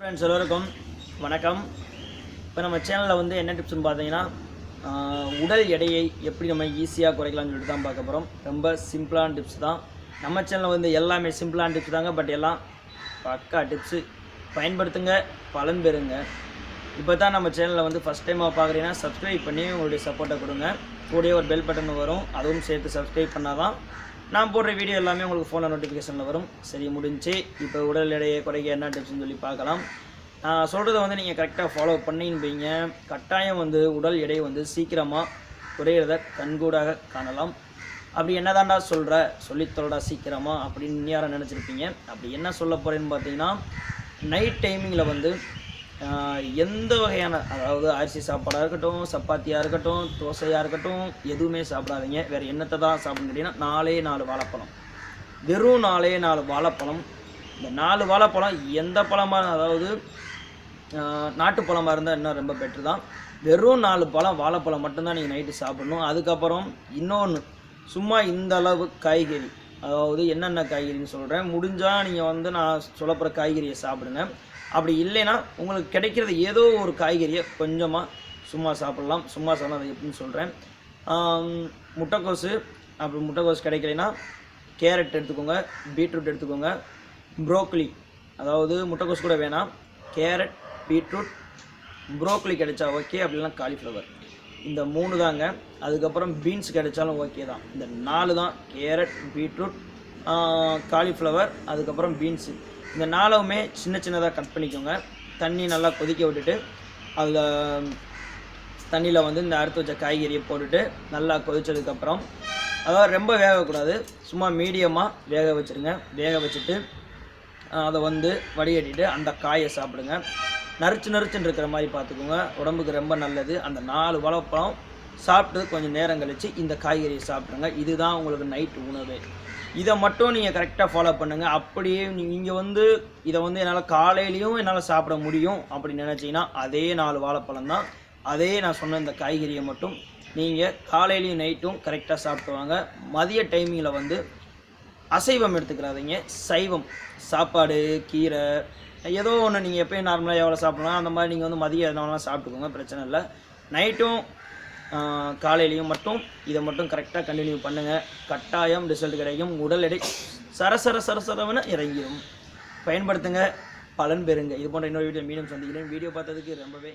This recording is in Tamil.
ஃப்ரெண்ட்ஸ் எல்லோருக்கும் வணக்கம். இப்போ நம்ம சேனலில் வந்து என்ன டிப்ஸ்னு பார்த்தீங்கன்னா உடல் எடையை எப்படி நம்ம ஈஸியாக குறைக்கலாம்னு சொல்லிட்டு தான் பார்க்க போகிறோம் ரொம்ப சிம்பிளான டிப்ஸ் தான். நம்ம சேனலில் வந்து எல்லாமே சிம்பிளான டிப்ஸ் தாங்க. பட் எல்லாம் பக்கா டிப்ஸு பயன்படுத்துங்க பலன் பெறுங்க. இப்போ தான் நம்ம சேனலில் வந்து ஃபஸ்ட் டைமாக பார்க்குறீங்கன்னா சப்ஸ்கிரைப் பண்ணி உங்களுடைய சப்போர்ட்டை கொடுங்க. கூடயே ஒரு பெல் பட்டன் வரும். அதுவும் சேர்த்து சப்ஸ்கிரைப் பண்ணால் தான் நான் போடுற வீடியோ எல்லாமே உங்களுக்கு ஃபோனில் நோட்டிஃபிகேஷனில் வரும். சரி முடிஞ்சு. இப்போ உடல் எடையை குறைக்க என்ன டிப்ஸ்னு சொல்லி பார்க்கலாம். நான் சொல்கிறத வந்து நீங்கள் கரெக்டாக ஃபாலோ பண்ணின்பீங்க கட்டாயம் வந்து உடல் எடை வந்து சீக்கிரமாக குறையிறத கண்கூடாக காணலாம். அப்படி என்னதான்டா சொல்கிற சொல்லித்தொடடா சீக்கிரமாக அப்படின்னு யாரை நினச்சிருப்பீங்க? அப்படி என்ன சொல்ல போகிறேன்னு பார்த்தீங்கன்னா நைட் டைமிங்கில் வந்து எந்த வகையான அதாவது அரிசி சாப்பாடாக இருக்கட்டும் சப்பாத்தியாக இருக்கட்டும் தோசையாக இருக்கட்டும் எதுவுமே சாப்பிடாதீங்க. வேறு என்னத்தை தான் சாப்பிடணும் கேட்டிங்கன்னா நாலே நாலு வாழைப்பழம். வெறும் நாலே நாலு வாழைப்பழம். இந்த நாலு வாழைப்பழம் எந்த பழமாக அதாவது நாட்டுப்பழமாக நாட்டு பழமாக இருந்தால் இன்னும் ரொம்ப பெட்ரு தான். வெறும் நாலு பழம் வாழைப்பழம் மட்டும்தான் நீங்கள் நைட்டு சாப்பிடணும். அதுக்கப்புறம் இன்னொன்று சும்மா இந்த அளவு காய்கறி. அதாவது என்னென்ன காய்கறின்னு சொல்கிறேன் முடிஞ்சால் நீங்கள் வந்து நான் சொல்லப்போகிற காய்கறியை சாப்பிடுங்க. அப்படி இல்லைன்னா உங்களுக்கு கிடைக்கிறது ஏதோ ஒரு காய்கறியை கொஞ்சமாக சும்மா சாப்பிட்லாம் சும்மா சாப்பிடலாம் எப்படின்னு சொல்கிறேன் முட்டைக்கோஸு அப்படி முட்டைக்கோஸ் கிடைக்கலைன்னா கேரட் எடுத்துக்கோங்க பீட்ரூட் எடுத்துக்கோங்க ப்ரோக்கலி அதாவது முட்டைக்கோஸ் கூட வேணாம். கேரட் பீட்ரூட் ப்ரோக்கலி கிடைச்சா ஓகே அப்படின்னா காலிஃப்ளவர். இந்த மூணு தாங்க. அதுக்கப்புறம் பீன்ஸ் கிடைச்சாலும் ஓகே தான். இந்த நாலு தான். கேரட் பீட்ரூட் காலிஃப்ளவர் அதுக்கப்புறம் பீன்ஸு. இந்த நாளவுமே சின்ன சின்னதாக கட் பண்ணிக்கோங்க. தண்ணி நல்லா கொதிக்க விட்டுட்டு அதில் தண்ணியில் வந்து இந்த அறுத்து வச்ச காய்கறியை போட்டுட்டு நல்லா கொதிச்சதுக்கப்புறம் அதாவது ரொம்ப வேகக்கூடாது. சும்மா மீடியமாக வேக வச்சுருங்க. வேக வச்சுட்டு அதை வந்து வடிகட்டிட்டு அந்த காயை சாப்பிடுங்க. நறுச்சு நறுச்சுன்னு இருக்கிற மாதிரி பார்த்துக்கோங்க. உடம்புக்கு ரொம்ப நல்லது. அந்த நாலு வாழைப்பழம் சாப்பிட்டு கொஞ்சம் நேரம் கழித்து இந்த காய்கறியை சாப்பிடுங்க. இதுதான் உங்களுக்கு நைட் உணவு. இதை மட்டும் நீங்கள் கரெக்டாக ஃபாலோ பண்ணுங்கள் அப்படியே நீங்கள் வந்து இதை வந்து என்னால் காலையிலையும் என்னால் சாப்பிட முடியும் அப்படின்னு நினச்சிங்கன்னா அதே நாலு வாழைப்பழம் தான். அதே நான் சொன்ன இந்த காய்கறியை மட்டும் நீங்கள் காலையிலையும் நைட்டும் கரெக்டாக சாப்பிட்டு வாங்க. மதிய டைமிங்கில் வந்து அசைவம் எடுத்துக்கிறாதீங்க. சைவம். சாப்பாடு கீரை ஏதோ ஒன்று நீங்கள் எப்பயும் நார்மலாக எவ்வளோ சாப்பிடலாம் அந்த மாதிரி நீங்கள் வந்து மதியம் எதனாலாம் சாப்பிட்டுக்கோங்க பிரச்சனை இல்லை. நைட்டும் காலையிலையும் மட்டும் இதை மட்டும் கரெக்டாக கண்டினியூ பண்ணுங்கள் கட்டாயம் ரிசல்ட் கிடைக்கும். உடல் எடை சரசர சரசரவன இறங்கிடும் பயன்படுத்துங்க. பலன் பெறுங்க. இது போன்ற இன்னொரு வீடியோ மீண்டும் சந்திக்கிறேன். வீடியோ பார்த்ததுக்கு ரொம்பவே